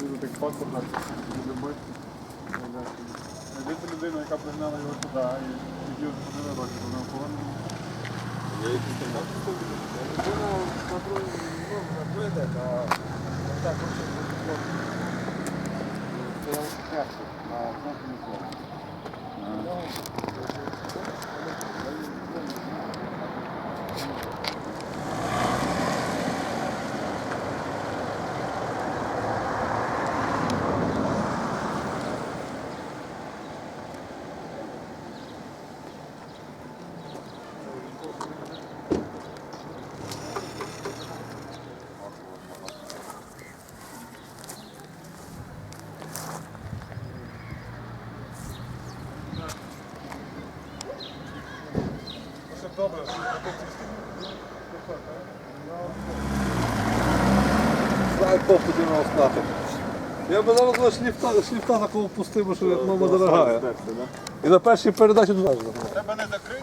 Буде так паспорт, буде бити. Знайдете людину, яка пригнала його туди, і тоді не років, вона повинна. Є якісь там? Людина патруль, ну, наприклад, а так, хоче бути Це перше, а це не добре, Знаю, на оснати. Я би зараз на шліфта, шліфта такого пустив, що як мама дорога. І на першій передачі туди. Треба не закрита